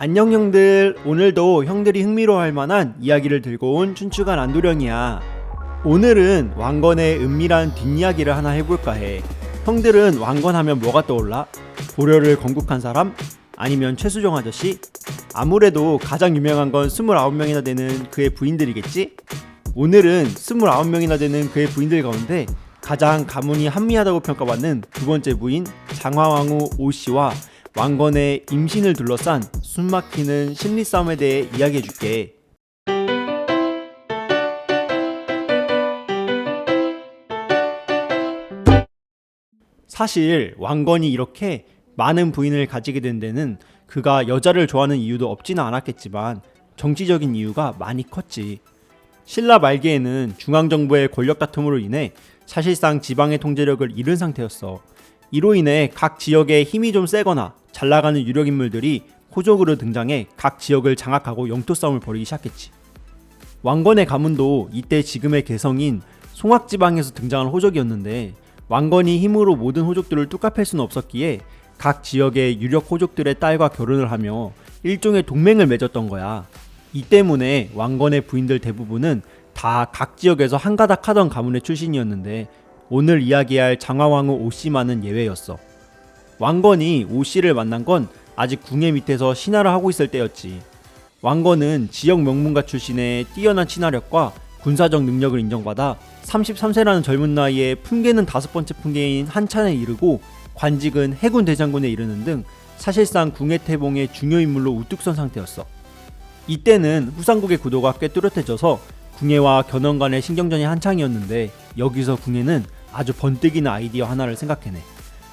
안녕 형들 오늘도 형들이 흥미로워할 만한 이야기를 들고 온 춘추관 안도령이야 오늘은 왕건의 은밀한 뒷이야기를 하나 해볼까 해 형들은 왕건 하면 뭐가 떠올라? 고려를 건국한 사람? 아니면 최수종 아저씨? 아무래도 가장 유명한 건 29명이나 되는 그의 부인들이겠지? 오늘은 29명이나 되는 그의 부인들 가운데 가장 가문이 한미하다고 평가받는 두 번째 부인 장화왕후 오씨와 왕건의 임신을 둘러싼 숨막히는 심리 싸움에 대해 이야기해 줄게. 사실 왕건이 이렇게 많은 부인을 가지게 된 데는 그가 여자를 좋아하는 이유도 없지는 않았겠지만 정치적인 이유가 많이 컸지. 신라 말기에는 중앙정부의 권력 다툼으로 인해 사실상 지방의 통제력을 잃은 상태였어. 이로 인해 각 지역에 힘이 좀 세거나 잘 나가는 유력 인물들이 호족으로 등장해 각 지역을 장악하고 영토 싸움을 벌이기 시작했지. 왕건의 가문도 이때 지금의 개성인 송악 지방에서 등장한 호족이었는데 왕건이 힘으로 모든 호족들을 뚝갑할 수는 없었기에 각 지역의 유력 호족들의 딸과 결혼을 하며 일종의 동맹을 맺었던 거야. 이 때문에 왕건의 부인들 대부분은 다 각 지역에서 한가닥 하던 가문의 출신이었는데 오늘 이야기할 장화왕후 오씨만은 예외였어. 왕건이 오씨를 만난 건 아직 궁예 밑에서 신하를 하고 있을 때였지. 왕건은 지역 명문가 출신의 뛰어난 친화력과 군사적 능력을 인정받아 33세라는 젊은 나이에 품계는 다섯 번째 품계인 한찬에 이르고 관직은 해군 대장군에 이르는 등 사실상 궁예 태봉의 중요 인물로 우뚝 선 상태였어. 이때는 후삼국의 구도가 꽤 뚜렷해져서 궁예와 견원 간의 신경전이 한창이었는데 여기서 궁예는 아주 번뜩이는 아이디어 하나를 생각해내.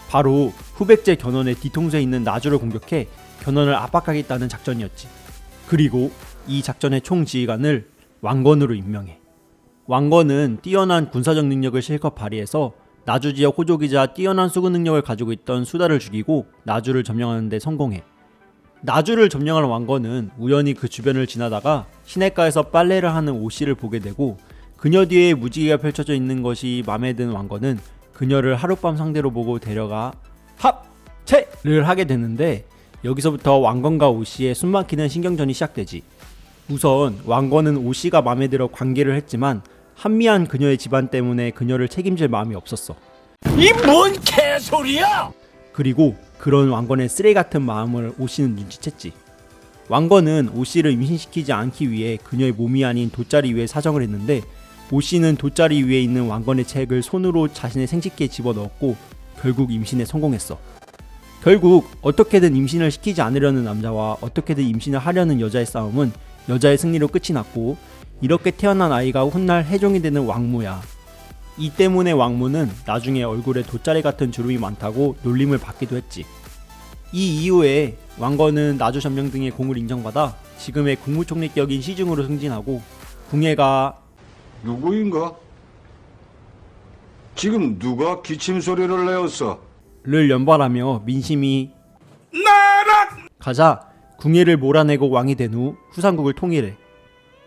바로 후백제 견원의 뒤통수에 있는 나주를 공격해 견원을 압박하겠다는 작전이었지. 그리고 이 작전의 총지휘관을 왕건으로 임명해. 왕건은 뛰어난 군사적 능력을 실컷 발휘해서 나주 지역 호족이자 뛰어난 수군 능력을 가지고 있던 수다를 죽이고 나주를 점령하는 데 성공해. 나주를 점령한 왕건은 우연히 그 주변을 지나다가 시내가에서 빨래를 하는 오씨를 보게 되고 그녀 뒤에 무지개가 펼쳐져 있는 것이 마음에 든 왕건은 그녀를 하룻밤 상대로 보고 데려가 합체를 하게 되는데 여기서부터 왕건과 오씨의 숨막히는 신경전이 시작되지. 우선 왕건은 오씨가 마음에 들어 관계를 했지만 한미한 그녀의 집안 때문에 그녀를 책임질 마음이 없었어. 이 뭔 개소리야! 그리고 그런 왕건의 쓰레기 같은 마음을 오씨는 눈치챘지. 왕건은 오씨를 임신시키지 않기 위해 그녀의 몸이 아닌 돗자리 위에 사정을 했는데 오 씨는 돗자리 위에 있는 왕건의 책을 손으로 자신의 생식기에 집어넣었고 결국 임신에 성공했어. 결국 어떻게든 임신을 시키지 않으려는 남자와 어떻게든 임신을 하려는 여자의 싸움은 여자의 승리로 끝이 났고 이렇게 태어난 아이가 훗날 해종이 되는 왕무야. 이 때문에 왕무는 나중에 얼굴에 돗자리 같은 주름이 많다고 놀림을 받기도 했지. 이 이후에 왕건은 나주 점령 등의 공을 인정받아 지금의 국무총리격인 시중으로 승진하고 궁예가 누구인가? 지금 누가 기침 소리를 내었어? 를 연발하며 민심이 나라! 가자 궁예를 몰아내고 왕이 된 후 후삼국을 통일해.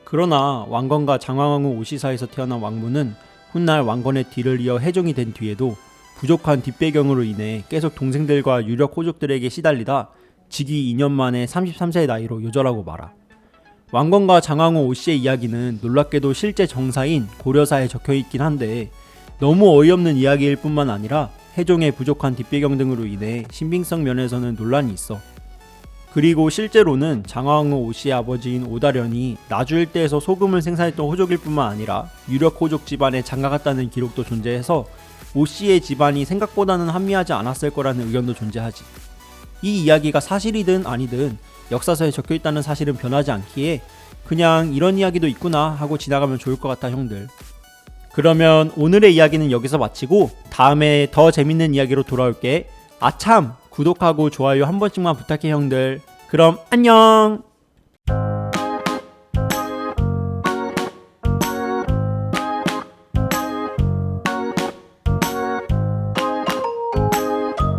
그러나 왕건과 장화왕후 오시사에서 태어난 왕무는 훗날 왕건의 뒤를 이어 해종이 된 뒤에도 부족한 뒷배경으로 인해 계속 동생들과 유력 호족들에게 시달리다 직위 2년 만에 33세의 나이로 요절하고 말아. 왕건과 장왕후 오씨의 이야기는 놀랍게도 실제 정사인 고려사에 적혀 있긴 한데 너무 어이없는 이야기일 뿐만 아니라 해종의 부족한 뒷배경 등으로 인해 신빙성 면에서는 논란이 있어. 그리고 실제로는 장화왕후 오씨의 아버지인 오다련이 나주 일대에서 소금을 생산했던 호족일 뿐만 아니라 유력 호족 집안에 장가갔다는 기록도 존재해서 오씨의 집안이 생각보다는 한미하지 않았을 거라는 의견도 존재하지. 이 이야기가 사실이든 아니든 역사서에 적혀 있다는 사실은 변하지 않기에 그냥 이런 이야기도 있구나 하고 지나가면 좋을 것 같아 형들. 그러면 오늘의 이야기는 여기서 마치고 다음에 더 재밌는 이야기로 돌아올게. 아참 구독하고 좋아요 한 번씩만 부탁해 형들. 그럼 안녕.